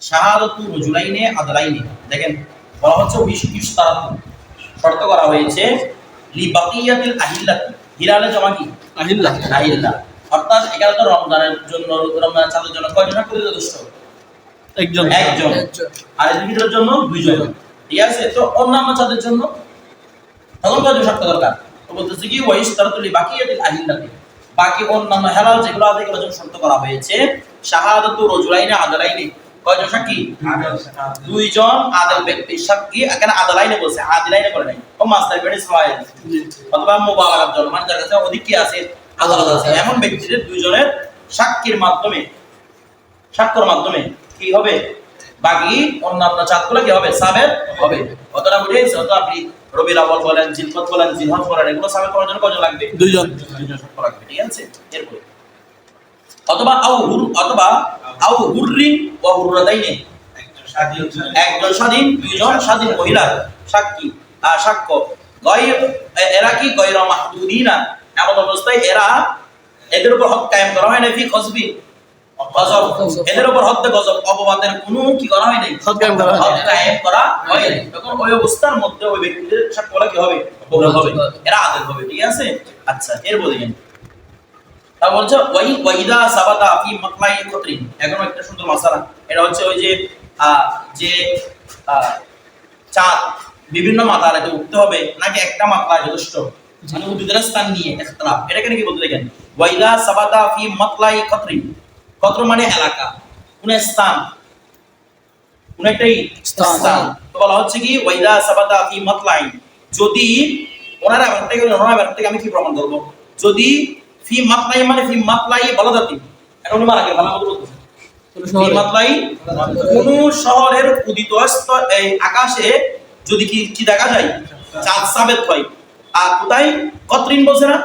শাহাদাতু রজুলাইনে আদলাইনে। দেখেন বলা হচ্ছে বিশ বিশ তারাতু শর্ত করা হয়েছে লি বাকিয়াতিল আহিল্লাতি। হিরালে জমা কি? আহিল্লাহ আহিল্লা। অর্থাৎ এখানে তো রমজানের জন্য রমজানের চাঁদের জন্য কয়জন করে যথেষ্ট একজন। একজন। আর জন্য দুইজন। ঠিক আছে? তো অন্যান্য চাঁদের জন্য? তখন কয়জন শর্ত দরকার? তো বলতেছে কি ওয়াইস তারাতুলি বাকিয়াতিল আহিল্লাতি। বাকি অন্যান্য হেলাল যেগুলো আছে এগুলো জন্য শর্ত করা হয়েছে শাহাদাতু রজুলাইনে আদলাইনে। কয়জন সাক্ষী? দুইজন আদাল ব্যক্তি সাক্ষী এখানে আদালাইনে বলছে আদিলাইনে বলে নাই। ও মাস্টার বেডিস হয় অথবা মোবারকার জন্য মানে যার কাছে অধিক কি আছে? আদালত আছে। এমন ব্যক্তিদের দুইজনের সাক্ষীর মাধ্যমে সাক্ষ্যর মাধ্যমে কি হবে? বাকি অন্যান্য চাঁদগুলো কি হবে? সাবের হবে। কতটা বুঝে গেছে? অত আপনি রবির আবল বলেন জিলকত বলেন জিলহজ বলেন এগুলো সাবের করার জন্য কজন লাগবে? দুইজন। দুইজন লাগবে। ঠিক আছে? এরপরে অথবা আউ হুর অথবা আউ হুররিন ওয়া হুররাদাইনে একজন স্বাধীন দুইজন স্বাধীন মহিলার সাক্ষী আর সাক্ষ্য। এরা কি? গয়র মাহদুদিনা। এমন অবস্থায় এরা এদের উপর হক কায়েম করা হয় না ফি খসবি গজব। এদের উপর হত্যা গজব। অপবাদের কোনো কি করা হয় নাই? হক কায়েম করা হয় কায়েম করা হয় তখন ওই অবস্থার মধ্যে ওই ব্যক্তিদের সাক্ষ্য কি হবে? হবে। এরা আদেল হবে ঠিক আছে? আচ্ছা এর বলেন তা বলছে ওয়াই ওয়াইদা সাবাতা ফি মাতলাই খতরিন এখন একটা সুন্দর মাসালা। এটা হচ্ছে ওই যে যে চাঁদ বিভিন্ন মাতালাতে উঠতে হবে নাকি একটা মাতলায় যথেষ্ট? মানে স্থান নিয়ে ইখতিলাফ এটাকে নাকি বলতে দেখেন ওয়াইদা সাবাতা ফি মাতলাই খতরিন খতর মানে এলাকা কোন স্থান কোন একটাই স্থান। তো বলা হচ্ছে কি ওয়াইদা সাবাতা ফি মাতলাই যদি ওনারা ব্যাপারটা থেকে ওনারা আমি কি প্রমাণ করব? যদি ফি মাতলাই মানে ফি মাতলাই বলদাতি মারা বলতেছে কোনো শহরের উদিত এই আকাশে যদি কি কি দেখা যায়? চাঁদ সাবেত হয়। আর কোথায়? কতরিন বলছে না?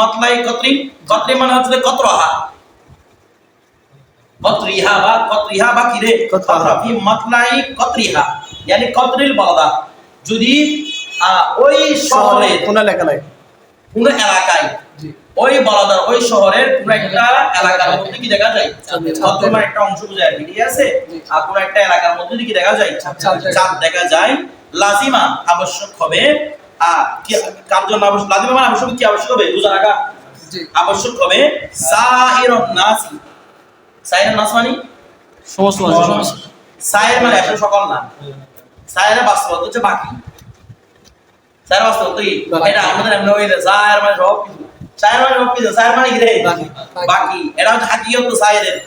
মাতলাই কতরিন? কতরিন মানে হচ্ছে কতরাহা। কতরিহা বা কতরিহা বা কি রে? ফি মাতলাই কতরিহা। মানে কতরিল বলদা যদি ওই শহরে কোন এলাকা নাই। কোন এলাকায় ওই বলাদার ওই শহরের কোন একটা এলাকার মধ্যে কি দেখা যায়। বর্তমান একটা অংশ বোঝায় আর আছে আর কোন একটা এলাকার মধ্যে কি দেখা যায়? চাঁদ দেখা যায়। লাজিমা আবশ্যক হবে। আ কি কার জন্য আবশ্যক? লাজিমা মানে আবশ্যক কি? আবশ্যক হবে রোজা রাখা আবশ্যক হবে সাইরুন নাসি। সাইরুন নাস মানে? সমস্ত মানুষ সাইর মানে আসলে সকল না। সাইরের বাস্তবতা হচ্ছে বাকি। সাইর বাস্তবতা কি? এটা আমাদের এমনি হয়ে যায় সাইর মানে সব কিছু মানে মানে কি রে বাকি। এটা হচ্ছে হাকিগত সাইরের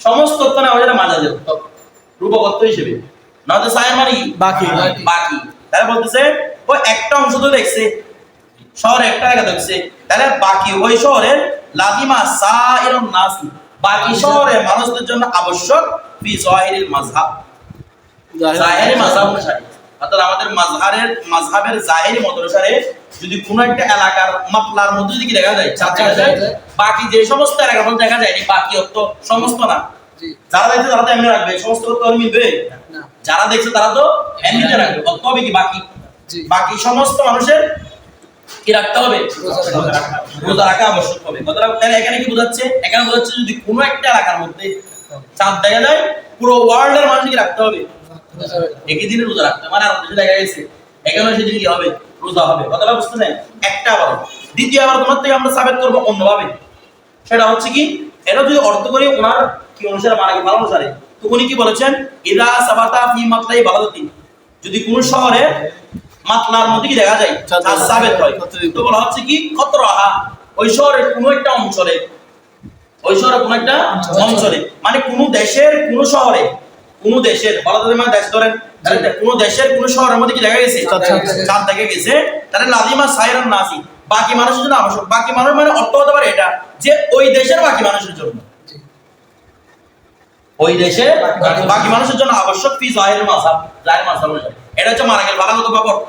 সমস্ত তথ্য না ওটা মাজাজের রূপকত্ব হিসেবে। না হচ্ছে সাইর মানে বাকি। বাকি। তাহলে বলতেছে ওই একটা অংশ তো দেখছে। শহরে একটা জায়গা দেখছে। তাহলে বাকি ওই শহরের লাজিমা সাইরুন নাসি। বাকি শহরের মানুষদের জন্য আবশ্যক ফি জাহিরিল মাযহাব। জাহেরি মাযহাব। অনুসারে। অর্থাৎ আমাদের মাযহারের মাযহাবের জাহেরি মত অনুসারে যদি কোনো একটা এলাকার মাপলার মধ্যে যদি দেখা যায় বাকি যে সমস্ত এলাকার মধ্যে দেখা যায় বাকি অর্থ সমস্ত না। যারা দেখছে তারা তো এমনি রাখবে সমস্ত অর্থ আর মিলবে। যারা দেখছে তারা তো এমনিতে রাখবে অর্থ হবে কি বাকি? বাকি সমস্ত মানুষের কি রাখতে হবে? রোজা রাখা। আবশ্যক হবে। কথাটা তাহলে এখানে কি বোঝাচ্ছে? এখানে বোঝাচ্ছে যদি কোনো একটা এলাকার মধ্যে চাঁদ দেখা যায় পুরো ওয়ার্ল্ডের মানুষ কি রাখতে হবে। একই দিনে রোজা রাখতে মানে আর দেশে দেখা গেছে সেদিন কি হবে? রোজা হবে। কথাটা বুঝতে নেই একটা আবার। দ্বিতীয় আবার তোমার থেকে আমরা সাবেত করব অন্যভাবে। সেটা হচ্ছে কি এটা যদি অর্থ করি ওনার কি অনুসারে মারা গেল অনুসারে তো উনি কি বলেছেন? ইদা সাবাতা ফি মাতলাই বালাদাতি। যদি কোন শহরে মাতলার মধ্যে কি দেখা যায়? সাবেত হয়। তো বলা হচ্ছে কি কত রাহা ওই শহরের কোন একটা অঞ্চলে ওই শহরে কোন একটা। অঞ্চলে মানে কোন দেশের কোন শহরে কোন দেশের বলা মানে দেশ ধরেন কোন দেশের কোন শহরের মধ্যে কি দেখা গেছে? চাঁদ দেখা গেছে। তাহলে লাজিমা সাইরান নাসি বাকি মানুষের জন্য আবশ্যক। বাকি মানুষ মানে অর্থ হতে পারে এটা যে ওই দেশের বাকি মানুষের জন্য। ওই দেশে বাকি- মানুষের জন্য। আবশ্যক ফি জাহির মাযহাব জাহির অনুযায়ী এটা। হচ্ছে মারা গেল মতো অর্থ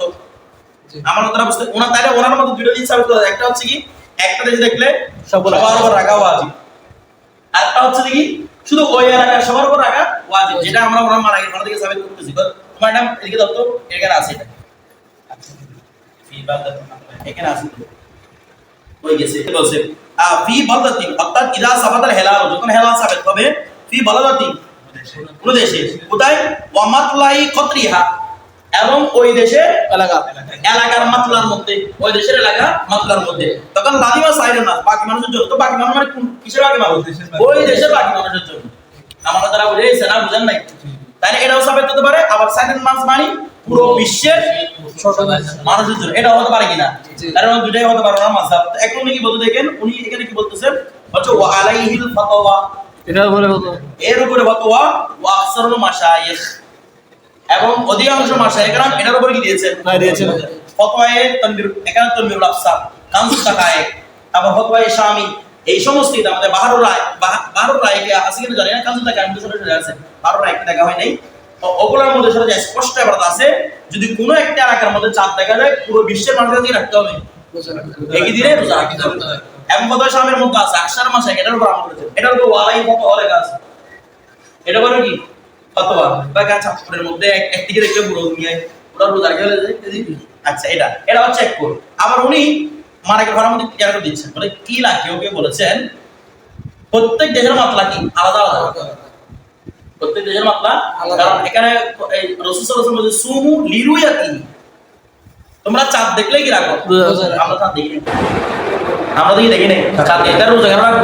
আমার কথাটা বুঝতে ওনার তাহলে ওনার মতো দুটো জিনিস সাবিত। একটা হচ্ছে কি একটা দেশে দেখলে সবার উপর রাখা ওয়াজিব আর একটা হচ্ছে কি শুধু ওই এলাকায় সবার উপর রাখা ওয়াজিব, যেটা আমরা ওরা মারা গেছে ওনার থেকে সাবিত করতেছি। তোমার নাম এদিকে দাও তো এখানে আছে। এটা এখানে আছে। হয়ে গেছে? এটা বলছে ফি বলদাতি, অর্থাৎ ইদা সাবাতাল হেলাল, যখন হেলাল সাবিত হবে, ফি বলদাতি, কোন দেশে কোথায়? ওয়ামাতলাই কতরিহা এবং ওই দেশে এলাকা। এলাকার মাতলার মধ্যে ওই দেশের এলাকা মাতলার মধ্যে। তখন লাদিমা সাইডে না বাকি মানুষের জন্য। তো বাকি মানুষ মানে কিসের বাকি মানুষ? ওই দেশের বাকি মানুষের জন্য। আমার তারা বুঝেছে না? বুঝেন নাই? তাহলে এটাও সাবেত হতে পারে। আবার সাইডের মানুষ মানে পুরো বিশ্বের মানুষের জন্য। এটা হতে পারে কিনা? মানে দুটাই হতে পারে না তো এখন উনি কি বলতে দেখেন? উনি এখানে কি বলতেছেন? হচ্ছে ওয়া আলাইহিল ফাতাওয়া। এটার উপরে কত এর উপরে ফতোয়া ওয়া আকসারুল মাশায়েখ এবং অধিকাংশ মাশায়েখরা এটার উপরে কি দিয়েছেন? হ্যাঁ, দিয়েছেন। ফতোয়ায়ে তানবির এখানে তানবিরুল আফসার কানসু তাকায়ে তারপর ফতোয়ায়ে শামি এই সমস্ত কিতাব আমাদের বাহারুল রায় বাহা- বাহারুল রায় কে আছে কিনা জানি না কানসু তাকায়ে আমি শুনে আছে বাহারুল রায় দেখা হয় নাই। তো ওগুলোর মধ্যে সাথে স্পষ্ট এবার আছে যদি কোনো একটা এলাকার মধ্যে চাঁদ দেখা যায় পুরো বিশ্বের মানুষকে কি রাখতে হবে। একই দিনে রোজা রাখতে হবে। এবং ফতোয়া শামের মধ্যে আছে আকসার মাসে এটার উপর আমল করেছে এটার উপর ওয়ালাই ফতোয়া লেখা আছে এটা বলে কি? ফতোয়া বা মধ্যে একদিকে দেখলে পুরো দুনিয়ায় পুরো রোজা যে, আচ্ছা এটা এটা হচ্ছে এক কোড আবার উনি মারাকে ঘরের মধ্যে ক্লিয়ার করে দিচ্ছেন? বলে কি লাগে ওকে? বলেছেন প্রত্যেক দেশের মাতলা কি? আলাদা আলাদা। প্রত্যেক দেশের মাতলা কারণ এখানে এই রসুল সাল্লাল্লাহু আলাইহি ওয়াসাল্লাম সুমু লিরুয়াতি। তোমরা চাঁদ দেখলেই কি রাখো? আমরা চাঁদ দেখি আমরা দেখি দেখি নাই। চাঁদ এটা রোজা কেন রাখব।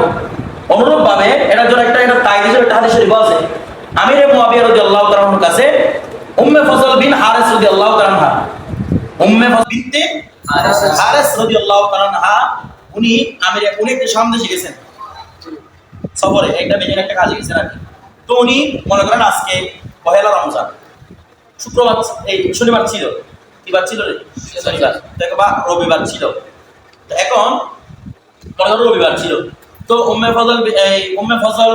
অনুরূপ ভাবে এটার জন্য একটা এটা তাই একটা হাদিস শরীফ আছে। আমির মুয়াবিয়া রাদিয়াল্লাহু তাআলার কাছে উম্মে ফজল বিন হারিস রাদিয়াল্লাহু তাআলা উম্মে ফজল বিনতে হারিস। রাদিয়াল্লাহু তাআলা উনি আমির উনি একটা সামনে গেছেন সফরে একটা মেজর একটা কাজে গেছেন আর কি। তো উনি মনে করেন আজকে পহেলা রমজান। শুক্রবার এই শনিবার ছিল। কিবার ছিল রে? শনিবার। দেখো বা রবিবার ছিল। এখন মনে করো রবিবার ছিল। তো উম্মে ফজল এই উম্মে ফজল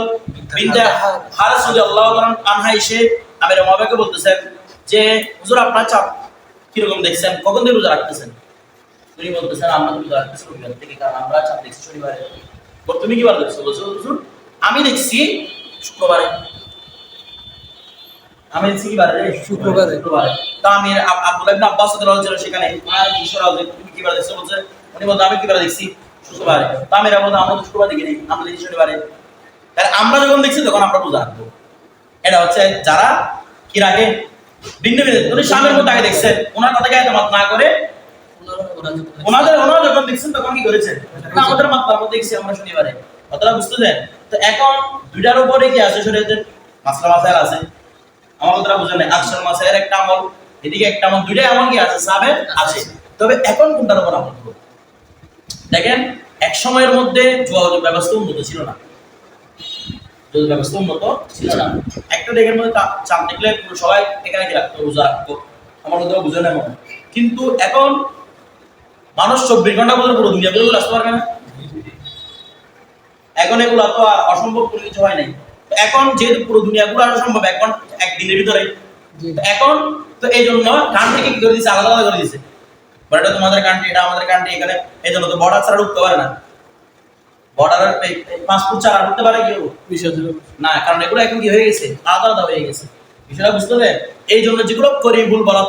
বিনতে হারিস রাদিয়াল্লাহু তাআলা আনহা এসে আমির মুয়াবিয়াকে বলতেছেন যে হুজুর আপনার চাপ কীরকম দেখছেন? কখন থেকে রোজা রাখতেছেন? উনি বলতেছেন আমরা রোজা রাখতেছি রবিবার থেকে কারণ আমরা চাপ দেখছি শনিবারে। বল, তুমি কি বার দেখছ? বলছো হুজুর আমি দেখছি শুক্রবারে। আমি দেখছি কি বারে শুক্রবারে। শুক্রবারে। তা আমি আব- আব্দুল্লাহ ইবনে আব্বাস রাদিয়াল্লাহু আনহু সেখানে তুমি কি বার দেখছ? বলছে উনি বলতে আমি কি বার দেখছি? শুক্রবারে। আমরা তো শুক্রবার আমরা দেখি শনিবারে। তাহলে আমরা যখন দেখছি, তখন আমরা এটা হচ্ছে যারা কি রাখে ভিন্ন ভিন্ন উনি স্বামীর মধ্যে আগে দেখছেন ওনার না করে ওনাদের ওনারা যখন দেখছেন, তখন কি আমাদের মাত্রার মধ্যে দেখছি আমরা শনিবারে। বুঝতে দেন? তো এখন দুইটার উপরে কি আছে শরীয়তের? মাসলা মাসাইল আছে। আমার বুঝেন নাই। আকশাল মাসাইল একটা আমল, এদিকে একটা আমল, দুইটাই আমল কি আছে সাবের আছে। তবে এখন কোনটার উপর আমল করব? দেখেন এক সময়ের মধ্যে যোগাযোগ ব্যবস্থা উন্নত ছিল না। যোগাযোগ ব্যবস্থা উন্নত ছিল না। একটা ডেকের মধ্যে চাপ দেখলে পুরো সবাই এখানে রাখতো রোজা রাখতো। আমার বুঝে কিন্তু এখন মানুষ চব্বিশ ঘণ্টা পর্যন্ত পুরো দুনিয়া পর্যন্ত আসতে পারবে না। এখন এগুলো তো অসম্ভব কোনো কিছু হয় নাই। তো এখন যেহেতু পুরো দুনিয়া গুলো আসা সম্ভব এখন একদিনের ভিতরে এখন তো এই জন্য কান্ট্রিকে কি করে দিচ্ছে আলাদা আলাদা করে দিচ্ছে এটা তোমাদের কান্ট্রি এটা আমাদের কান্ট্রি এখানে এই জন্য তো বর্ডার ছাড়া ঢুকতে পারে না। বর্ডার পাসপোর্ট ছাড়া ঢুকতে পারে কেউ? না কারণ এগুলো এখন কি হয়ে গেছে? আলাদা আলাদা হয়ে গেছে। বিষয়টা বুঝতে হবে এই জন্য যেগুলো করিবুল বলত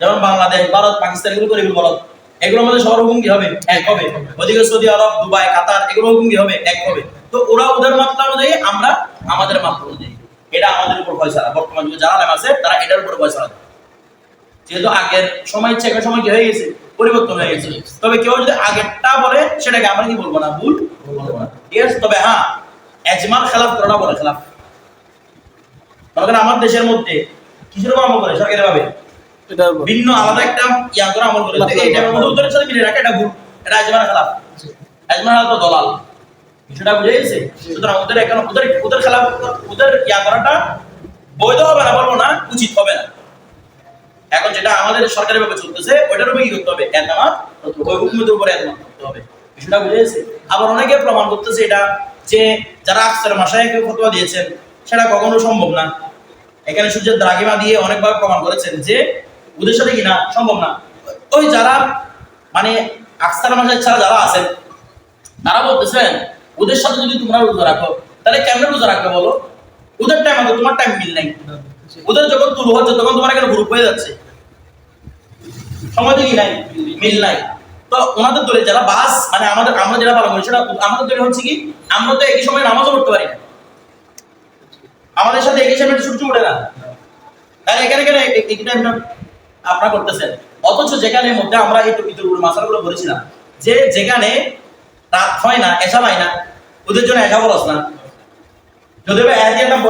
যেমন বাংলাদেশ ভারত পাকিস্তান এগুলো করিবুল বলত এগুলোর মধ্যে সবার হুকুম কি হবে? এক হবে। ওদিকে সৌদি আরব দুবাই কাতার এগুলো হুকুম কি হবে? এক হবে। তো ওরা ওদের মাত্রা অনুযায়ী আমরা আমাদের মাত্রা অনুযায়ী। এটা আমাদের উপর ফয়সালা বর্তমান যুগে যারা আছে তারা এটার উপর ফয়সালা দেয়। যেহেতু আগের সময় ইচ্ছে একটা সময় কি হয়ে গেছে? পরিবর্তন হয়ে গেছে। তবে কেউ যদি আগেরটা বলে সেটাকে আমরা কি বলব না? ভুল বলব না। ঠিক আছে? তবে হ্যাঁ এজমার খেলাফ করাটা বলে খেলাফ। আমার দেশের মধ্যে উপর আমল করে? সরকারি ভাবে? ভিন্ন আলাদা একটা ইয়া করে আমল করে। এই টাইমের মধ্যে উত্তরের সাথে মিলে রাখা এটা ভুল। এটা আজমার খেলাফ। আজমার খেলাফ তো দলাল। বিষয়টা বুঝে গেছে? সুতরাং ওদের এখন ওদের ওদের খেলাফ ওদের ইয়া করাটা বৈধ হবে না বলব না উচিত হবে না। এখন যেটা আমাদের সরকারি ভাবে চলতেছে, ওইটার উপরে কি করতে হবে এতমাত ওই হুকুমতের উপরে এতমাত করতে হবে। বিষয়টা বুঝে আবার অনেকে প্রমাণ করতেছে এটা যে যারা আকসার মাসায়কে ফতোয়া দিয়েছেন, সেটা কখনো সম্ভব না। এখানে সূর্যের দ্রাঘিমা দিয়ে অনেকবার প্রমাণ করেছেন যে ওদের সাথে কি না সম্ভব না। ওই যারা মানে আকসার মাসায় ছাড়া যারা আছেন, তারা বলতেছেন, ওদের সাথে যদি তোমরা রোজা রাখো, তাহলে কেমনে রোজা রাখবে বলো? ওদের টাইম তোমার টাইম মিল নাই। ওদের যখন তুলো হচ্ছে, তখন তোমার এখানে গ্রুপ হয়ে যাচ্ছে। সময় কি নাই, মিল নাই। তো ওনাদের দলে যারা বাস মানে আমাদের, আমরা যেটা পালন করি, সেটা আমাদের দলে হচ্ছে কি, আমরা তো একই সময় নামাজও পড়তে পারি আমাদের সাথে একই সামনে সূর্য ওঠে না। তাহলে এখানে এখানে এই টাইমটা আপনারা করতেছেন। অথচ যেখানে মধ্যে আমরা এই টুপিতুর মাসালগুলো বলেছিলাম, যে যেখানে রাত হয় না, এসা হয় না, ওদের জন্য একা বরস না।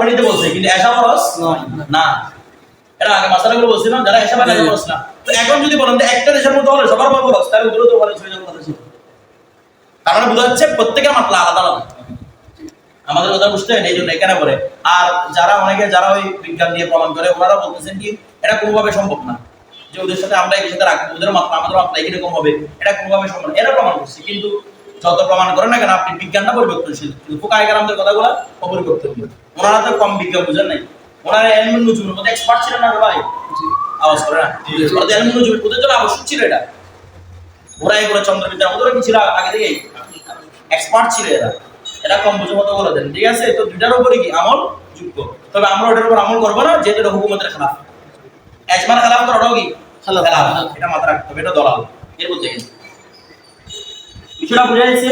নিতে বলছে কিন্তু এসা। না এটা আগে মাসালাগুলো বলছিলাম যারা এসা না। তো এখন যদি বলেন যে একটা দেশের মধ্যে হলে সবার পর তাহলে তো হয়ে যাবে কথা তার মানে বোঝা যাচ্ছে প্রত্যেকের আলাদা আলাদা। আমাদের কথা বুঝতে হয় এই জন্য এখানে বলে। আর যারা অনেকে যারা ওই বিজ্ঞান দিয়ে প্রমাণ করে ওনারা বলতেছেন কি এটা কোনোভাবে সম্ভব না। যে ওদের সাথে আমরা একই সাথে রাখব ওদের মাত্রা আমাদের মাত্রা একই রকম হবে। এটা কোনোভাবে সম্ভব। এরা প্রমাণ করছে কিন্তু যত প্রমাণ করেন না কেন? আপনি বিজ্ঞানটা পরিবর্তনশীল। কিন্তু ফুকায় আমাদের কথাগুলো অপরিবর্তনশীল ওনারা তো কম বিজ্ঞান বুঝেন নাই। ওনারা এলমুন নজুমের মধ্যে এক্সপার্ট ছিলেন না ভাই। আওয়াজ করে না। ওরা তো এলমুন নজুমের ওদের জন্য আবশ্যক ছিল এটা। ওরা এগুলো চন্দ্রবিদ্যার ওদের ছিল আগে থেকেই। এক্সপার্ট ছিল এরা। এটা কম বুঝে মতো বলে দেন। ঠিক আছে, তো দুইটার উপরে কি? আমল যোগ্য। তবে আমরা ওটার উপর আমল করব না, যেহেতু এটা হুকুমতের খেলাফ এজমার খেলাফ তো ওটাও কি খেলাফ। এটা মাথা রাখতে হবে, এটা দলাল। এর মধ্যে বিষয়টা বোঝা যাচ্ছে।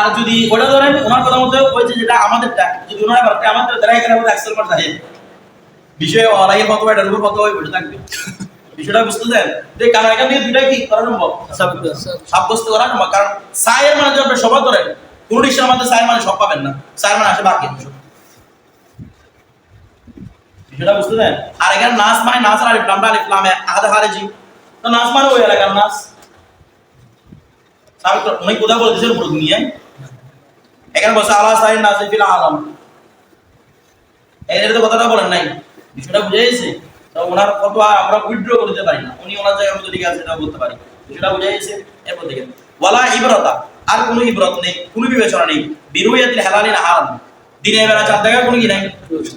আর যদি ওটা ধরেন ওনার কথা মতো যে যেটা আমাদেরটা, যদি ওনারা পারতে আমাদের দ্বারা এখানে আমাদের অ্যাক্সেল মার থাকে বিষয়ে অলাই কত এটার উপর কত হয় বসে থাকবে। বিষয়টা বুঝতে দেন? যে কারণ এখান থেকে দুইটা কি করা সম্ভব? সাব্যস্ত করা সম্ভব। কারণ সায়ের মানে যদি আপনি সবাই ধরেন কোন মধ্যে সায়ের মানে সব পাবেন না। সায়ের মানে আসে বাকি বিষয়টা বুঝতে দেন? আর এখানে নাচ মানে নাচ আর আলিফ লামে আদা হারেজি তো নাচ মানে ওই এলাকার নাচ সাবেক তো অনেক কথা বলে দিয়েছেন পুরো দুনিয়ায় এখানে বসে আল্লাহ সাইন নাচ ফিল আলম। এর তো কথাটা বলেন নাই। বিষয়টা বুঝে গেছে। ওনার ফতোয়া আমরা উইথড্র করতে পারি না। উনি ওনার জায়গার মধ্যে ঠিক আছে সেটা বলতে পারি। বিষয়টা বুঝে গেছে। এরপর দেখেন, ওয়ালা ইবরতা, আর কোনো ইবরত নেই, কোনো বিবেচনা নেই। বিরুয়াতিল হালালি না হারাম। দিনের বেলা চাঁদ দেখার কোনো কি নাই?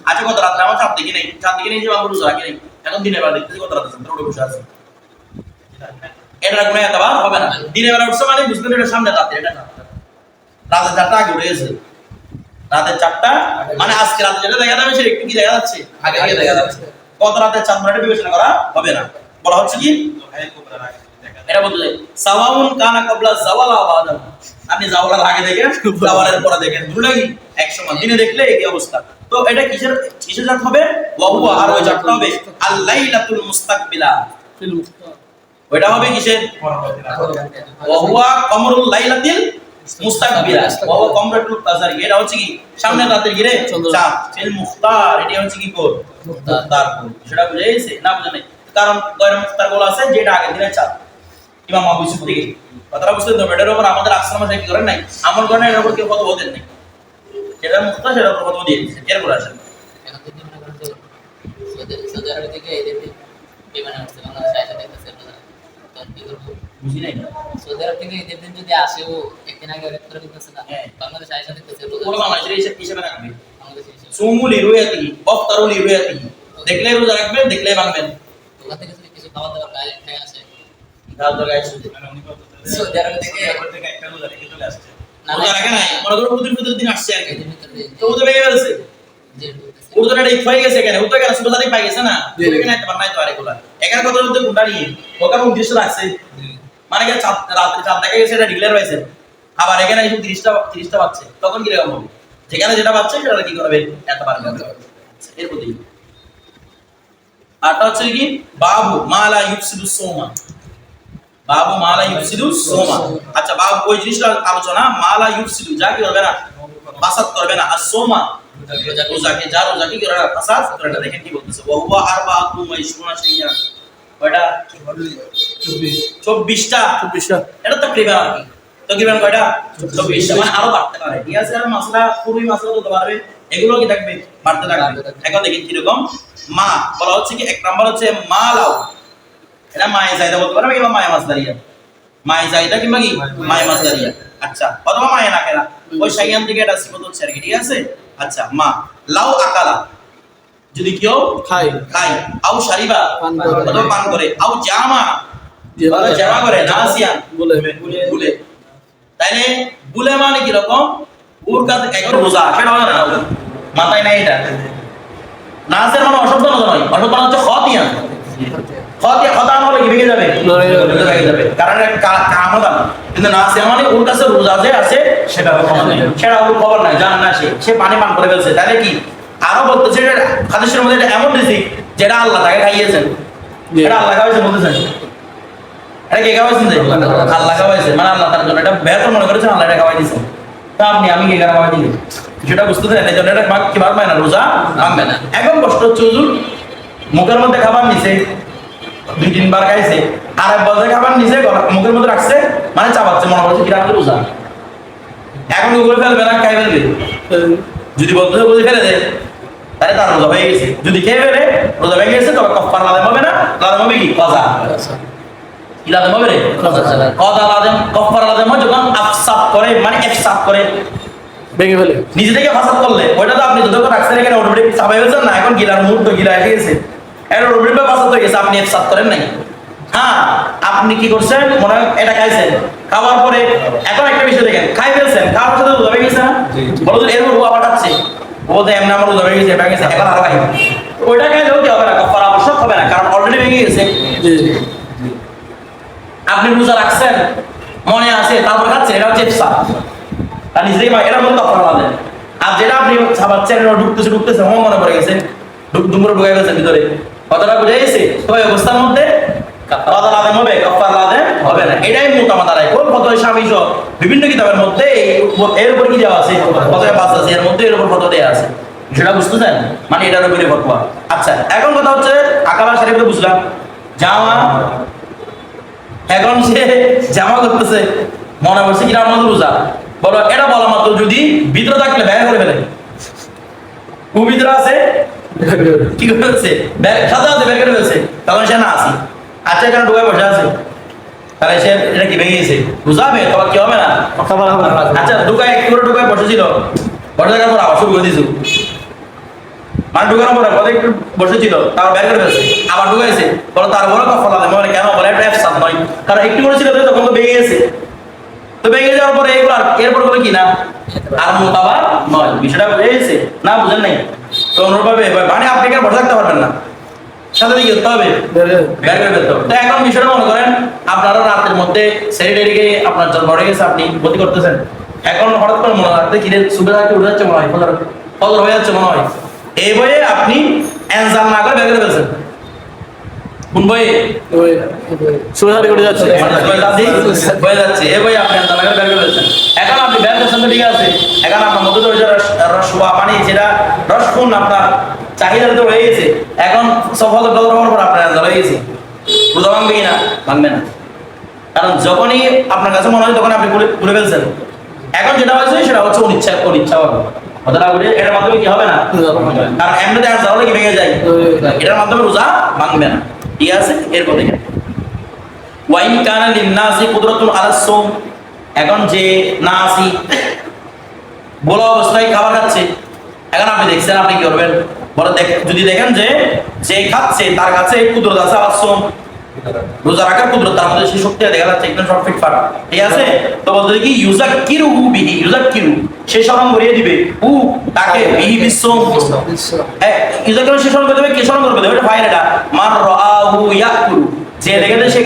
আচ্ছা কত রাত্রে আমার চাঁদ দেখি নাই। চাঁদ দেখি নাই যে আমার রোজা রাখি নাই। এখন দিনের বেলা দেখতেছি কত রাত্রে বসে আছে। এটা কোনো এতবার হবে না। দিনের বেলা উঠছে মানে বুঝতে এটা সামনে রাতে এটা না রাতের। চারটা আগে উঠে গেছে। চারটা মানে আজকে রাতে যেটা দেখা যাবে সেটা একটু কি দেখা যাচ্ছে? আগে আগে দেখা যাচ্ছে। কত রাতের চাঁদ মানে বিবেচনা করা হবে না। বলা হচ্ছে কি? এটা বলতে সাওয়াউন কানা কবলা আপনি আগে দেখেন, জাওয়ালের পরে দেখেন। কি? এক সমান। দিনে দেখলে এই অবস্থা। তো এটা কিসের কিসের জাত হবে? ওয়াহুয়া, আর ওই জাতটা হবে আল লাইলাতুল মুস্তাকবিলা। ওইটা হবে কিসের? ওয়াহুয়া কমরুল লাইলাতিল মুস্তাকবিলা। ওয়াহুয়া কমরাতুল তাজারি। এটা হচ্ছে কি? সামনে রাতের গিরে চাঁদ। ফিল মুখতার। এটা হচ্ছে কি কোর মুখতার। সেটা বুঝে গেছে? না বুঝে নাই। কারণ গয়র মুখতার গোল আছে যেটা আগের দিনের চাঁদ। ইমাম আবু ইউসুফ থেকে। কথাটা বুঝতে তো? এটার উপর আমাদের আশ্রম আছে কি করেন নাই? আমল করেন এর উপর কেউ কত বলেন নাই। যেটা মুক্তা সেটার উপর কত দিয়ে দিচ্ছে এরপর আসেন। সৌদি- আরব থেকে এদের বিমানে উঠছে বাংলাদেশে আইসা দেখতেছে রোজা। তখন কি করব? বুঝি নাই সৌদি আরব থেকে ঈদের দিন যদি আসে ও একদিন আগে অনেক করে দিতেছে না হ্যাঁ। বাংলাদেশের হিসেবে হিসেবে। রাখবে দেখলে রোজা রাখবেন দেখলে ভাঙবেন ওখান থেকে যদি কিছু খাবার দাবার গায়ে খেয়ে আসে তার তো গায়ে শুধু সৌদি আরব থেকে না, রোজা রাখে নাই মনে করো প্রতিদিন প্রতিদিন দিন আসছে আর কি। ভিতরে তো ও তো ভেঙে ফেলছে। একটা ইফ হয়ে গেছে কেন তো কেন সুবাদারি পাই গেছে না? এখানে একটা বানাই তো আর এগুলা। এখানে কত মধ্যে গুন্ডা নিয়ে ওখানে উদ্দেশ্য রাখছে মানে কি রাত্রে চাঁদ দেখা গেছে এটা ডিক্লেয়ার হয়েছে। আবার এখানে এসে তিরিশটা তিরিশটা পাচ্ছে তখন কি রকম হবে? যেখানে যেটা পাচ্ছে সেটা কি করবে? এত পারবে এর প্রতি। আরটা হচ্ছে কি? বাবু মালা ইউসিদু সোমা। বাবু মালা ইউসিদু সোমা। আচ্ছা বাবু ওই জিনিসটা আলোচনা মালা ইউসিদু যা কি করবে না? বাসাত করবে না। আর সোমা রোজা রোজাকে যা রোজাকে কি করে ফাসাদ করে দেখেন কি বলতেছে? ওয়া আরবাআতু মাইশুনা শাইয়ান কয়টা? 24টা চব্বিশটা? এটা তাকরিবান আর কি। তাকরিবান কয়টা? 24টা মানে আরও বাড়তে পারে। ঠিক আছে আর মাসলা পুরোই মাসলা হতে পারবে এগুলো কি থাকবে? বাড়তে থাকবে। এখন দেখি কি রকম মা বলা হচ্ছে কি এক নাম্বার হচ্ছে মা লাউ এটা মায়ে জায়দা বলতে পারবে কিংবা মায়ে মাসদারিয়া? মায়ে জায়দা কিংবা কি? মায়ে মাসদারিয়া। আচ্ছা অথবা মায়ে নাকেরা ওই শাইয়ান থেকে এটা সিফত হচ্ছে আর কি ঠিক আছে? আচ্ছা মা লাউ আকালা। যদি কেউ খাই খায় আউ শারিবা পান করে। পান করে আউ জামা জামা করে নাসিয়ান বলে। বুলে তাইলে বুলে মানে কি রকম? ওর কাছে একবার রোজা সেটা হয় না মাথায় নাই এটা। নাসের মানে অসভ্য নয় অসভ্য হচ্ছে খতিয়ান। খতিয়া খতান হলে কি? ভেঙে যাবে। নড়ে যাবে। ভেঙে যাবে। কারণ এটা কা- কামদান কিন্তু নাসে মানে ওর কাছে রোজা যে আছে সেটা খবর নাই। সেটা ওর খবর নাই জান না সে। সে পানি পান করে ফেলছে। তাহলে কি? আরও বলতেছে এটা হাদিসের মধ্যে এটা এমন রিজিক যেটা আল্লাহ তাকে খাইয়েছেন। এটা আল্লাহ খাওয়াইছে বলতেছেন। এটা কে খাওয়াইছেন যে? আল্লাহ খাওয়াইছে। মানে আল্লাহ তার জন্য এটা বেহতর মনে করেছেন আল্লাহ এটা খাওয়াই দিয়েছেন। তা আপনি আমি কে খাওয়াই দিলি সেটা বুঝতে দেন এই জন্য এটা ভাগ কি না রোজা ভাঙবে না এখন কষ্ট হচ্ছে মুখের মধ্যে খাবার নিছে। দুই তিনবার খাইছে। আর এক বছর খাবার গলা- মুখের মধ্যে রাখছে মানে চাবাচ্ছে মনে করছে কিরা রোজা এখন ফেলবে না খাই ফেলবে। যদি ফেলে দেয় তাহলে তার রোজা হয়ে গেছে। যদি খেয়ে ফেলে রোজা ভেঙে গেছে তবে কফার লাদেম হবে না লাদেম হবে কি? কজা। কি লাদেম হবে রে? কজা লাদেম কফার লাদেম হয় যখন করে মানে এফসাদ করে। ভেঙে ফেলে। নিজে থেকে ফাসাদ করলে ওইটা তো আপনি যতক্ষণ রাখছেন এখানে অটোমেটিক চাপাই ফেলছেন না এখন গিলার মুহূর্ত গিলা এসে গেছে। গেছে আপনি এফসাদ করেন নাই। হ্যাঁ আপনি কি করছেন? মনে হয় এটা খাইছেন। খাওয়ার পরে এখন একটা বিষয় দেখেন খাই ফেলছেন খাওয়ার সাথে রোজা ভেঙে গেছে না বলো তো এরকম রোজা আবার ও তো এমনি আমার রোজা ভেঙে গেছে ভেঙে গেছে এখন আরও খাই ওইটা খাইলেও কি হবে না? কফার আবশ্যক হবে না কারণ অলরেডি ভেঙে গেছে। আপনি রোজা রাখছেন মনে আছে তারপর খাচ্ছেন এটা হচ্ছে ইফসার আর নিজেই এটা কফার আলাদা আর যেটা আপনি ছাপাচ্ছেন ঢুকতেছে ঢুকতেছে মন মনে পড়ে গেছে। ডুমরে ঢুকে গেছে ভিতরে। কথাটা বুঝে গেছে? তো এই অবস্থার মধ্যে হবে কাফার হবে না। এটাই কোন ফতোয় স্বামী সহ বিভিন্ন কিতাবের মধ্যে এর উপর কি দেওয়া আছে? ফতোয়। বাস আছে এর মধ্যে এর উপর দেওয়া আছে। সেটা বুঝতেছেন? মানে এটার উপরে ফতোয়া। আচ্ছা এখন কথা হচ্ছে শরীফে বুঝলাম জামা এখন সে জামা করতেছে মনে করছে কিনা আমাদের রোজা। বলো এটা বলা মাত্র যদি ভিতরে থাকলে ব্যয় করে ফেলে। ও আছে? কি করে ফেলছে ব্যাগ আছে ব্যাগ করে ফেলছে। তখন সে না আসি। আচ্ছা এখানে ঢুকে বসে আছে। তাহলে সে এটা কি ভেঙে গেছে? বুঝাবে তখন কি হবে না? আচ্ছা ঢুকায় একটু করে ঢুকায়? বসেছিল বসে থাকার পর আবার শুরু করে দিয়েছিল মানে ঢুকানোর পরে পরে একটু বসেছিল তারপর বের করে ফেলছে। আবার ঢুকাইছে। বলে তার বড় কথা লাগে মানে কেন? বলে একটা অ্যাপসাদ নয়। কারণ একটু করেছিল তো তখন তো বেগে গেছে। তো বেগে যাওয়ার পরে এগুলো এরপর বলে কি না? আর মোতাবার নয়। বিষয়টা বুঝে গেছে? না বুঝেন নাই? তো অনুরূপভাবে মানে আপনি কেন বসে থাকতে পারবেন না? সাথে দিকে যেতে হবে। বের করে ফেলতে হবে। তো এখন বিষয়টা মনে করেন আপনারা রাতের মধ্যে সেক্রেটারিকে আপনার জন্য মরে গেছে আপনি ভর্তি করতেছেন। এখন হঠাৎ করে মনে রাখতে কিরে সুবিধা থাকতে উঠে যাচ্ছে মনে হয় ফজর ফজর হয়ে যাচ্ছে মনে হয়। এই বইয়ে আপনি এনজাম না করে বের করে ফেলছেন। কোন বইয়ে সুরাহারি করে যাচ্ছে। হয়ে যাচ্ছে। বই আপনি অ্যান্সার বের করে এখন আপনি বের করছেন ঠিক আছে। এখন আপনার মধ্যে তো ওই যে রস যেটা আপনার চাহিদা তো গেছে। এখন সফল ডলার হওয়ার পর আপনার অ্যান্সার হয়ে গেছে। রোজা ভাঙবে কিনা? ভাঙবে না। কারণ যখনই আপনার কাছে মনে হয় তখন আপনি ভুলে ফেলছেন। এখন যেটা হয়েছে সেটা হচ্ছে অনিচ্ছা অনিচ্ছা হবে কথাটা বলে এটার মাধ্যমে কি হবে না? কারণ এমনিতে অ্যান্সার হলে কি ভেঙে যায়? এটার মাধ্যমে রোজা ভাঙবে না। ঠিক আছে? এরপর দেখেন। ওয়াইন কানা লিন্নাসি এখন যে না আসি বলা অবস্থায় খাবার খাচ্ছে এখন আপনি দেখছেন আপনি কি করবেন? বলে যদি দেখেন যে যে খাচ্ছে তার কাছে কুদরত আছে আলাস সাওম রোজা রাখার কুদরত সেই শক্তি আছে তো বলতে কি কিরু হু বিহি কিরু সে করিয়ে দিবে। হু, তাকে বিহি বিশ্বম। হ্যাঁ কিরু সে করে দেবে, কে দেবে এটা ফাইন এটা। মার রাহু ইয়াকুলু যে সে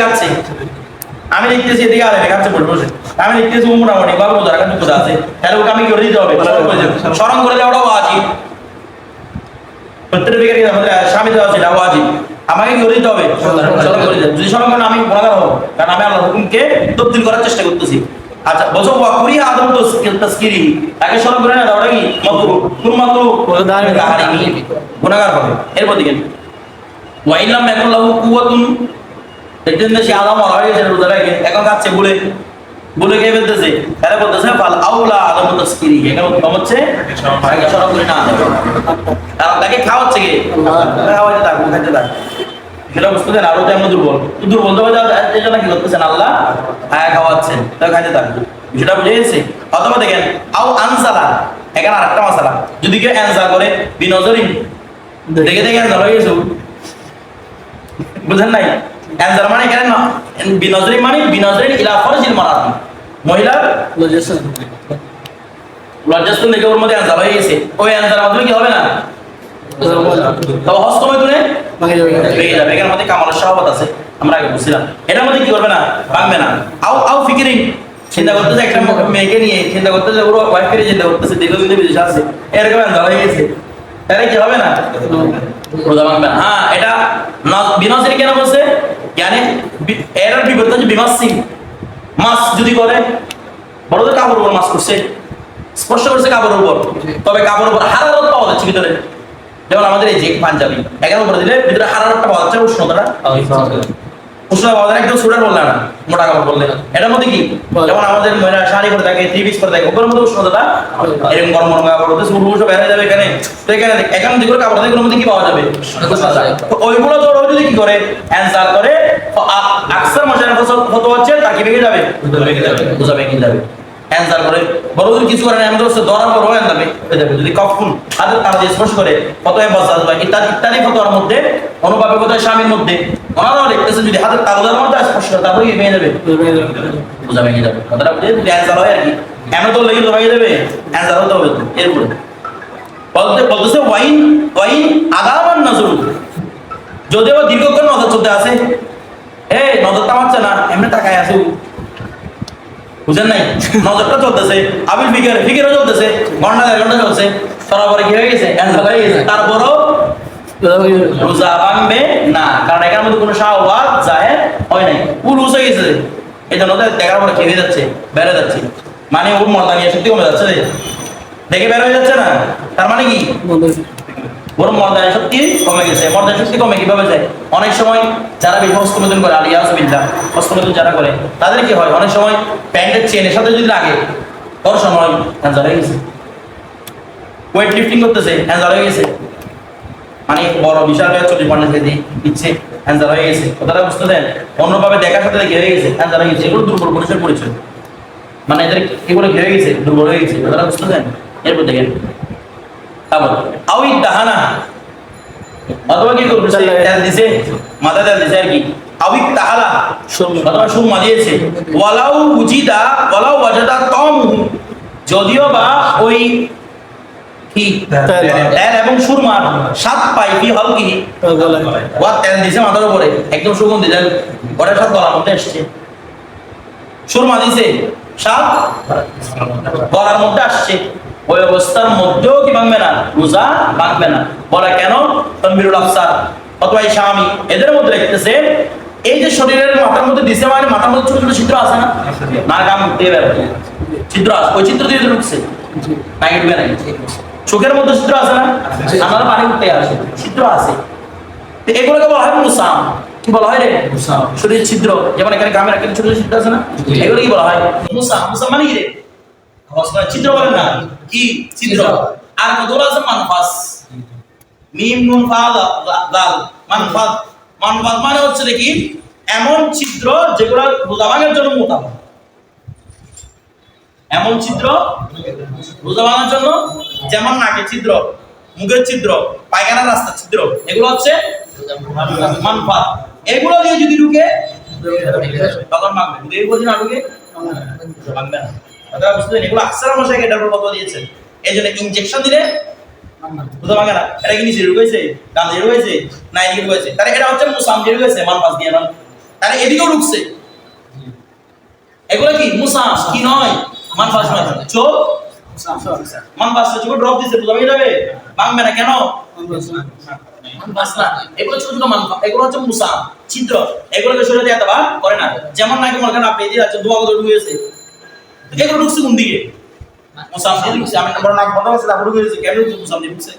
আমি দেখতেছি এদিকে আর বসে আমি মোটামুটি, বাবু রোজা রাখার যোগ্যতা আছে। তাহলে ওকে আমি করে দিতে হবে? স্মরণ করে দেওয়াটাও আজীব প্রত্যেক বিকেলে আমাদের স্বামী দেওয়া ছিল ওয়াজিব। আমাকে কি করে দিতে হবে। যদি স্মরণ করেন আমি গুণাগার হব কারণ আমি আল্লাহর হুকুমকে তবদিল করার চেষ্টা করতেছি। আচ্ছা বলছো ওয়া কুরি আদম তো তাসকিরি? তাকে স্মরণ করে না দাওটা কি? মাকরু তাহারিমি গুণাগার হবে। এরপর দিকে ওয়াইলাম এখন লাহু কুওয়াতুন। দেখতেন সে আদম হয়ে গেছে রোজা রেখে। এখন খাচ্ছে বলে বলে খেয়ে ফেলতেছে তাহলে বলতেছে, ফাল আউলা আদম তাসকিরি এখানে হচ্ছে করে না। কারণ তাকে খাওয়াচ্ছে কে? খাওয়াইতে থাক খাইতে বুঝতে দেন আরও দুর্বল? দুর্বল তো হয়ে যাওয়া- এই জন্য কি করতেছেন? আল্লাহ খাওয়াচ্ছেন খাইতে বুঝে গেছে? অথবা দেখেন আও আনসালা, এখানে আরেকটা মশালা যদি কেউ অ্যান্সার করে, বিনজরিন। দেখে দেখে অ্যান্সার হয়ে গেছে বুঝেন নাই? অ্যান্সার মানে এখানে না বিনজরিন মানে বিনজরিন ইলা ফরজিল মারাত মহিলার লজ্জাস্থান দেখে ওর মধ্যে অ্যান্সার হয়ে গেছে? ওই অ্যান্সার মাধ্যমে কি হবে না? তবে হস্তময় তুলে? ভেঙে যাবে এখানে মধ্যে কামালের স্বভাব আছে আমরা আগে বুঝছিলাম। এটার মধ্যে কি করবে না? ভাঙবে না। আও আও ফিকিরিং চিন্তা করতেছে একটা মেয়েকে নিয়ে চিন্তা করতেছে ওর ওয়াইফকে নিয়ে চিন্তা করতেছে দীর্ঘদিন বিদেশে আছে। এরকম অ্যান্সার হয়ে গেছে। তাহলে কি হবে না? রোজা ভাঙবে হ্যাঁ এটা কেন বলছে? জ্ঞানে এর বিপরীত হচ্ছে বিমাসি মাস যদি করে বড় তো কাপড় উপর মাস করছে। স্পর্শ করছে কাপড়ের উপর। তবে কাপড়ের উপর হারারত পাওয়া যাচ্ছে ভিতরে। যেমন আমাদের এই যে পাঞ্জাবি একের উপরে দিলে ভিতরে হারারতটা পাওয়া যাচ্ছে উষ্ণতাটা। উষ্ণতা পাওয়া যায় একদম সুটার বললে না মোটা কাপড় বললে এটার মধ্যে কি? যেমন আমাদের মহিলা শাড়ি করে থাকে থ্রি পিস করে থাকে ওগুলোর মধ্যে উষ্ণতাটা এরকম গরম গরম কাপড় হতে সব হয়ে যাবে এখানে। তো এখানে কাপড় থাকে মধ্যে কি পাওয়া যাবে? তো ওইগুলো তো যদি কি করে? অ্যান্সার করে আকসার ফসল কত হচ্ছে? তা কি ভেঙে যাবে? বোঝা ভেঙে যাবে। অ্যান্সার করে বড় কিছু করে না পর হয়ে যাবে যাবে। যদি কখন হাতের তারা স্পর্শ করে বা ইত্যাদি ইত্যাদি ফতোয়ার মধ্যে অনুপাপে কোথায় স্বামীর মধ্যে। যদিও দীর্ঘক্ষণ নজর চলতে আছে। এ নজরটা মারছে না, এমনি তাকায় আছে? বুঝেন নাই? নজরটা চলতেছে। আবির ফিগার ফিগারও চলতেছে। ঘণ্টা দেড় ঘণ্টা চলছে। তারপরে কি হয়ে গেছে। তারপরও রোজা ভাঙবে না। কারণ এখানের মধ্যে কোনো শাহবাদ জাহের হয় নাই। ও হয়ে গেছে এই জন্য তো দেখার পরে খেয়ে যাচ্ছে বেড়ে যাচ্ছে। মানে ওর মর্দানিয়া শক্তি কমে যাচ্ছে দেখে বের হয়ে যাচ্ছে না? তার মানে কি? ওর মর্দানি শক্তি কমে গেছে। মর্দানি শক্তি কমে কীভাবে যায়? অনেক সময় যারা বেশি হস্তমোদন করে আলিয়া হসবিল্লা হস্তমোদন যারা করে তাদের কি হয়? অনেক সময় প্যান্টের চেনের সাথে যদি লাগে তোর সময় ক্যান্সার হয়ে গেছে। ওয়েট লিফটিং করতেছে ক্যান্সার হয়ে গেছে। মানে বড় বিশাল হয়ে চল্লিশ পঞ্চাশ কেজি ইচ্ছে ক্যান্সার হয়ে গেছে। কথাটা বুঝতে দেন? অন্যভাবে দেখার সাথে হয়ে গেছে ক্যান্সার হয়ে গেছে। এগুলো দুর্বল পুরুষের পরিচয়। মানে এদের এগুলো কি হয়ে গেছে দুর্বল হয়ে গেছে। কথাটা বুঝতে দেন? এরপর দেখেন। আউই দাহানা অথবা কি করবে তেল দিছে? মাথা তেল দিছে আর কি। তাহালা। অথবা সুরমা দিয়েছে ওয়ালাউ উজিদা ওয়ালাউ ওয়াজাদা তম যদিও বা ওই কি তেল। তেল এবং সুরমার সাত পাই কি হল কি ওয়া তেল দিছে মাথার উপরে। একদম সুগন্ধি দেন ওটা সব গলার মধ্যে এসছে সুরমা দিছে সাত গলার মধ্যে আসছে। ওই অবস্থার মধ্যেও কি ভাঙবে না? রোজা ভাঙবে না। বলা কেন? তনবিরুল আফসার অথবা এই স্বামী এদের মধ্যে লিখতেছে এই যে শরীরের মাথার মধ্যে দিছে মানে মাথার মধ্যে ছোট ছোট ছিদ্র আছে না? না কাম দিয়ে ছিদ্র আছে। ওই ছিদ্র দিয়ে ঢুকছে। ঢুকে চোখের মধ্যে ছিদ্র আছে না? আমার পানি উঠতে আসে। ছিদ্র আছে। তো এগুলোকে বলা হয় মুসাম। কি বলা হয় রে? শরীর ছিদ্র। যেমন এখানে গ্রামের একটা ছোট ছোট ছিদ্র আছে না? এগুলো কি বলা হয় মুসাম। মুসাম মানে কি রে ছিদ্র বলেন না? কি? ছিদ্র। আর কতগুলো আছে? মানফাস মিম নুন ফা লা- লা- মানফাস মানফাস মানে হচ্ছে দেখি এমন ছিদ্র যেগুলো ভাঙার জন্য মোটামুটি এমন ছিদ্র? রোজা ভাঙার জন্য যেমন নাকে ছিদ্র, মুখের ছিদ্র, পায়খানার রাস্তা ছিদ্র, এগুলো হচ্ছে মানফাত। এগুলো দিয়ে যদি ঢুকে তখন মাগবে যদি এই বলছি না ঢুকে মাগবে না। আপনারা বুঝতে এগুলো আকসার মশাইকে এটার উপর কত দিয়েছেন এই জন্য ইনজেকশন দিলে বুঝতে পারবে না। এটা কি নিচে ঢুকেছে? ডান দিয়ে ঢুকেছে? না এদিকে ঢুকেছে? তাহলে এটা হচ্ছে মুসাম দিয়ে ঢুকেছে মানফাস দিয়ে। তাহলে এদিকেও ঢুকছে। এগুলো কি? মুসাম, কি নয়? নয় চোখ? মানফাস চোখ ড্রপ দিছে বুঝা যাবে ভাঙবে না কেন? এগুলো ছোট ছোট মানফা এগুলো হচ্ছে মুসা ছিদ্র। এগুলোকে শরীরে দিয়ে করে না। যেমন নাকি মনে করেন আপনি দিয়ে যাচ্ছেন দোয়া কত ঢুকেছে এগুলো ঢুকছে কোন দিকে? মুসাম দিয়ে ঢুকছে। আমি বড় নাক বন্ধ আছে তারপর ঢুকেছে কেন ঢুকছে মুসাম দিয়ে ঢুকছে?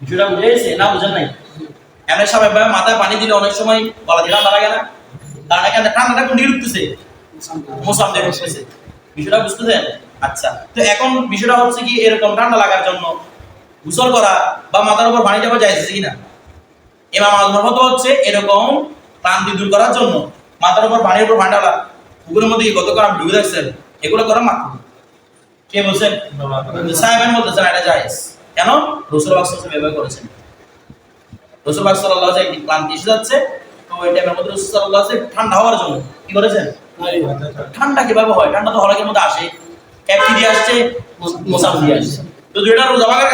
বিষয়টা বুঝেছে না বুঝেন নাই? এমন সবাই মাথায় পানি দিলে অনেক সময় গলা ঠান্ডা লাগে না কারণ এখানে ঠান্ডাটা কোন দিকে ঢুকতেছে? বিষয়টা বুঝতেছেন? আচ্ছা তো এখন বিষয়টা হচ্ছে কি, এরকম ঠান্ডা লাগার জন্য করা বা মাথার উপর পানি আজমার মতো হচ্ছে এরকম ক্লান্তি দূর করার জন্য মাথার উপর পানির উপর পুকুরের মধ্যে কত করা ডুবে দেখছেন এগুলো করা কে বলছেন? সাহেবেন বলতেছেন এটা কেন? রসুল বাক্স ব্যবহার করেছেন। রসুল বাক্স একটি ক্লান্তি এসে যাচ্ছে, তো ওই টাইমের মধ্যে রসুল সাল্লাহ ঠান্ডা হওয়ার জন্য কি করেছেন? ঠান্ডা কীভাবে হয়? ঠান্ডা তো হলকের মধ্যে আসে। দিয়ে আসছে? দিয়ে আসছে। তো দুইটা রোজা ভাঙার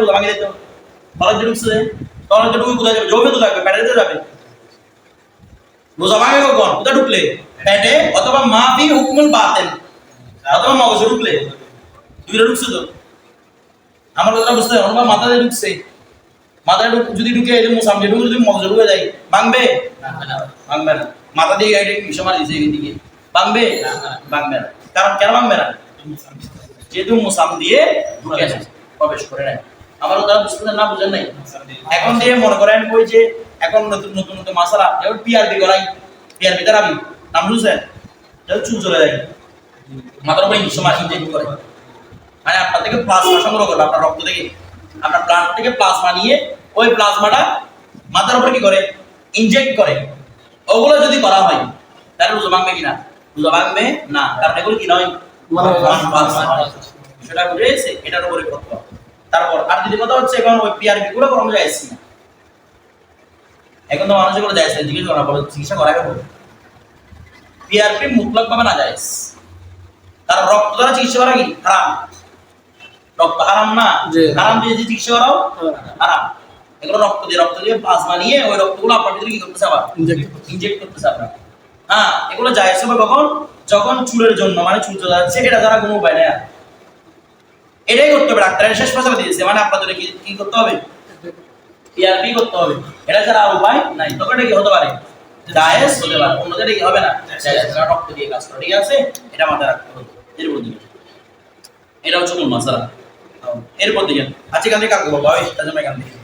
রোজা ভাঙে দিত। হলক যে ঢুকছে তখন তো ঢুকে কোথায় যাবে? জমে তো যাবে। রোজা ভাঙে কখন? কোথায় ঢুকলে? প্যাটে অথবা মাফি হুকমুল বাতেন অথবা মগজে ঢুকলে? দুইটা ঢুকছে তো। আমার কথাটা বুঝতে হবে মাথায় ঢুকছে। মাথায় যদি ঢুকে যে মুসাম যে ঢুকে যদি মগজে ঢুকে যায়, ভাঙবে? ভাঙবে না। মাথা দিয়ে গাড়ি মিশে মারি দিছে এদিকে। ভাঙবে ভাঙবে কারণ কেন ভাঙবে না? যেহেতু মুসাম দিয়ে ঢুকে প্রবেশ করে নেয় আমার কথা বুঝতে না বুঝেন নাই। এখন দিয়ে মনে করেন ওই যে, এখন নতুন নতুন নতুন মাসালা যেমন পিআরবি করাই। পিআরবি তারাবি নাম বুঝছেন যেমন চুল চলে যায় মাথার উপরে ইনশো মাস ইনজেক্ট করে। মানে আপনার থেকে প্লাজমা সংগ্রহ করবে, আপনার রক্ত থেকে। আপনার ব্লাড থেকে প্লাজমা নিয়ে ওই প্লাজমাটা মাথার উপরে কি করে? ইনজেক্ট করে। ওগুলো যদি করা হয় তাহলে রোজা ভাঙবে কিনা? রোজা ভাঙবে না। কারণ এগুলো কি নয়? সেটা বুঝেছে এটার উপরে তারপর আর দ্বিতীয় কথা হচ্ছে এখন ওই পিআরবি গুলো করানো যায় না। এখন তো মানুষ যায় জিজ্ঞেস করা বলে চিকিৎসা করা হবে পিআরপি মুতলক ভাবে না যায় কারণ রক্ত দ্বারা চিকিৎসা করা কি? হারাম। রক্ত হারাম না। হারাম দিয়ে চিকিৎসা করাও হারাম। এগুলো রক্ত দিয়ে রক্ত দিয়ে নিয়ে ওই রক্তগুলো আপনার ভিতরে কি করতেছে আবার? ইনজেক্ট করতেছে আপনার হ্যাঁ এগুলো যায় হবে কখন? যখন চুলের জন্য মানে চুল চলে যাচ্ছে এটা দ্বারা কোনো উপায় নেই এটাই করতে হবে ডাক্তারের শেষ ফসলা দিয়েছে মানে আপনাদের কি কি করতে হবে? পিআরপি করতে হবে। এটা ছাড়া আর উপায় নাই। তবে এটা কি হতে পারে? জায়েজ হতে পারে অন্যদের কি হবে না? রক্ত দিয়ে কাজ করে ঠিক আছে? এটা মাথায় রাখতে হবে। এরপর দিকে। এটা হচ্ছে মূল মশলা এরপর দিকে। আজকে কালকে কাকু বাবা ওই এখান থেকে।